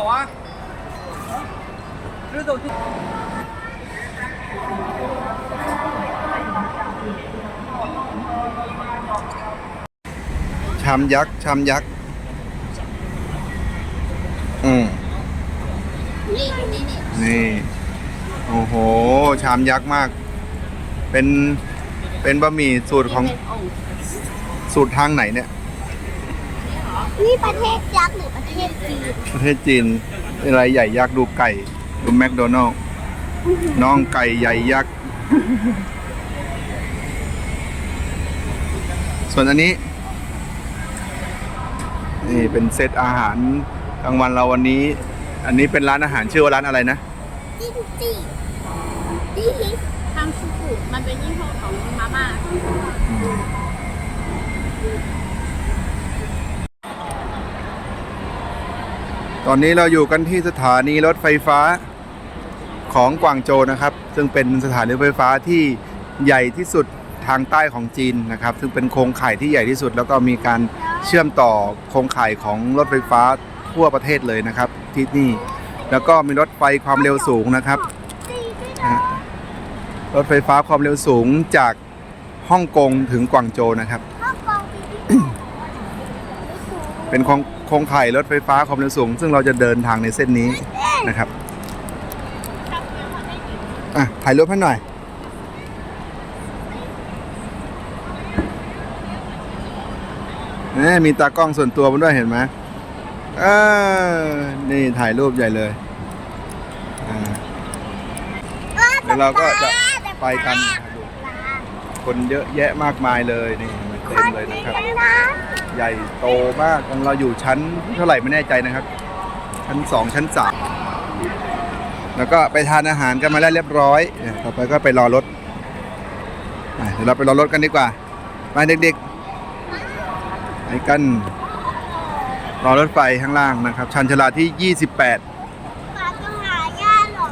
บอกว่าฤดูที่ชามยักษ์ชามยักษ์อืมนี่ โอ้โห ชามยักษ์มาก เป็น เป็นบะหมี่สูตรของ สูตรทางไหนเนี่ย นี่ประเทศยักษ์หรือประเทศจีนประเทศจีนเป็นอะไรใหญ่ยักษ์ดูไก่ ดูแมคโดนัลล์น้องไก่ใหญ่ยักษ์ส่วนอันนี้ นี่เป็นเซตอาหารกลางวันเราวันนี้ อันนี้เป็นร้านอาหารชื่อว่าร้านอะไรนะจินจีดีทางชูกุมันเป็นยี่ห้อของมาม่า อนนี้เราอยู่กันที่สถานีรถไฟฟ้าของกวางโจนะครับ ซึ่งเป็นสถานีรถไฟฟ้าที่ใหญ่ที่สุดทางใต้ของจีนนะครับ ซึ่งเป็นโครงข่ายที่ใหญ่ที่สุด แล้วก็มีการเชื่อมต่อโครงข่ายของรถไฟฟ้าทั่วประเทศเลยนะครับ ที่นี่ แล้วก็มีรถไฟความเร็วสูงนะครับ รถไฟฟ้าความเร็วสูงจากฮ่องกงถึงกวางโจนะครับ ข้าวกองปีที่ เป็นโครงข่ายรถไฟฟ้าความเร็วสูง ซึ่งเราจะเดินทางในเส้นนี้นะครับอะถ่ายรูปให้หน่อยนี่มีตากล้องส่วนตัวมาด้วยเห็นไหมเออนี่ถ่ายรูปใหญ่เลยเดี๋ยวเราก็จะไปกัน คนเยอะแยะมากมายเลยนี่เต็มเลยนะครับ ใหญ่โตมากของเราอยู่ชั้นเท่าไหร่ไม่แน่ใจนะครับ ชั้นสองชั้นสามแล้วก็ไปทานอาหารกันมาแล้วเรียบร้อยเนี่ยต่อไปก็ไปรอรถอะเดี๋ยวเราไปรอรถกันดีกว่าไปเด็กๆไปกันรอรถไฟข้างล่างนะครับ ชันชาลาที่ 28ปลาจะหาย่าเหรอ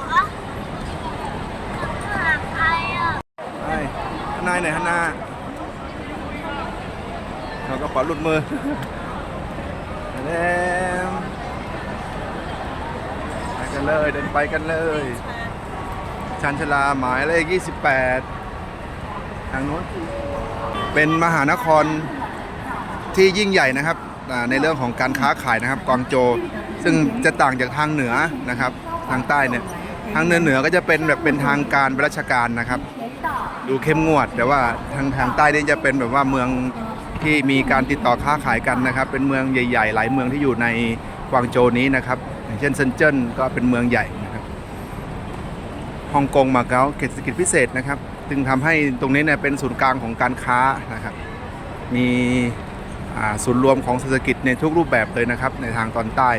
หาใครอะไปข้างในไหนอยข้างหน้าเราก็ข อหลุดมือแล้วไปกันเลยเดินไปกันเลยชันชลาหมายเลข28 ทางโน้นเป็นมหานครที่ยิ่งใหญ่นะครับอ่าในเรื่องของการค้าขายนะครับกวางโจวซึ่งจะต่างจากทางเหนือนะครับ ทางใต้เนี่ยทางเหนือเหนือก็จะเป็นแบบเป็นทางการเป็นราชการนะครับ ดูเข้มงวด แต่ว่าทางทางใต้นี่จะเป็นแบบว่าเมือง ที่มีการติดต่อค้าขายกันนะครับ เป็นเมืองใหญ่ ๆ หลายเมืองที่อยู่ในกวางโจวนี้นะครับอย่างเช่นเซินเจิ้นก็เป็นเมืองใหญ่นะครับฮ่องกงมาเก๊าเขตเศรษฐกิจพิเศษนะครับ จึงทำให้ตรงนี้เนี่ยเป็นศูนย์กลางของการค้านะครับ มีศูนย์รวมของเศรษฐกิจในทุกรูปแบบเลยนะครับ ในทางตอนใต้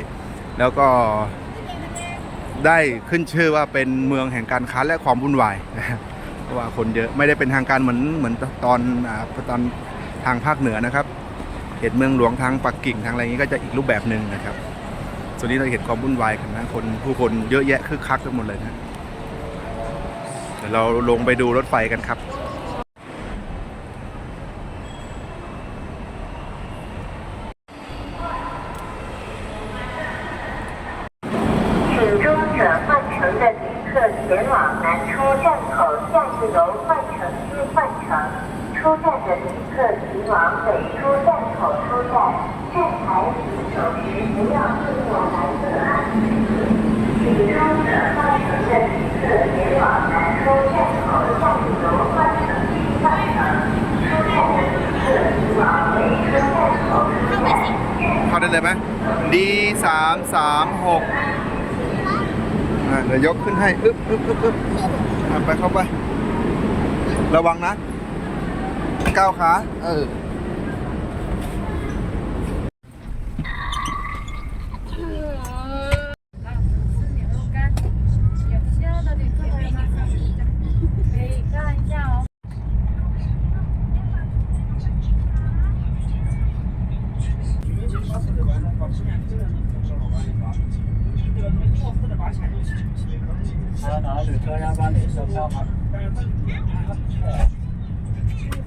แล้วก็ได้ขึ้นชื่อว่าเป็นเมืองแห่งการค้าและความวุ่นวายนะครับเพราะว่าคนเยอะไม่ได้เป็นทางการเหมือนเหมือนตอนอ่าตอน ทางภาคเหนือนะครับเขตเมืองหลวงทางปักกิ่งทางอะไรอย่างนี้ก็จะอีกรูปแบบหนึ่งนะครับ ส่วนนี้เราเห็นความวุ่นวายกันนะคนผู้คนเยอะแยะคึกคักกันหมดเลยนะเดี๋ยวเราลงไปดูรถไฟกันครับ 请中者换乘的旅客前往南出站口，下一楼换乘区换乘。 出站的旅客请往北出站口出站，站台行走时不要错过蓝色安全请中者换乘的旅客前往南出站口，下一楼换乘区换乘。出站的旅客请往北出站口出站。 เข้าได้เลยไหม D สามสามหกอ่ะเดี๋ยวยกขึ้นให้อึ๊บอึ๊บอึ๊บอึ๊บอ่ะไปเข้าไป ระวังนะ ก้าวขา เออ 还有哪旅车要办理售票吗？ Thank you.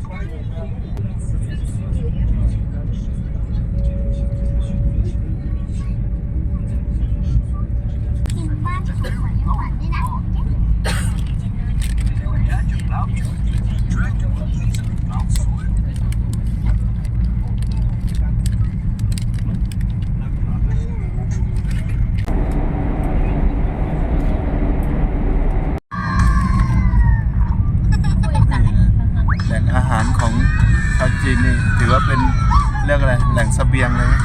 ยงเลยนะ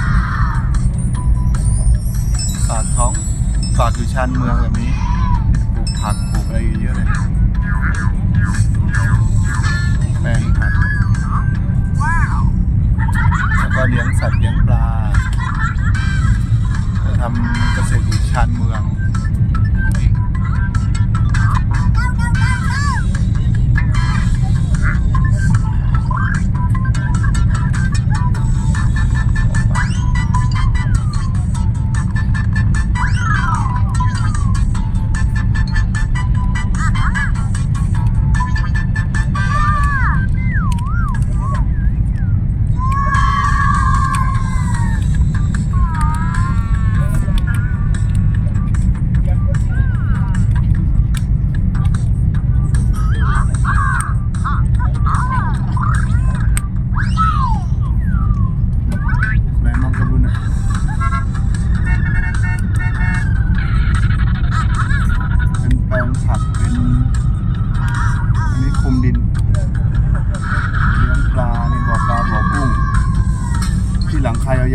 ปากท้องฝากอยู่ชานเมืองแบบนี้ ปลูกผักปลูกอะไรเยอะเลยแปลงผักแล้วก็เลี้ยงสัตว์เลี้ยงปลาจะทำเกษตรอยู่ชานเมือง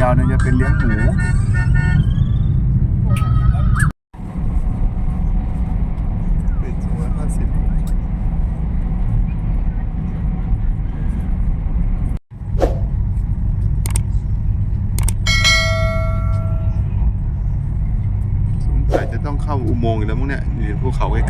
ยาวๆเนี่ยจะเป็นเลี้ยงหมูป็นสงร้อยห้าสิบสงสัยจะต้องเข้าอุโมงค์แล้วมั้งเนี่ยอยู่ภูเขาใกล้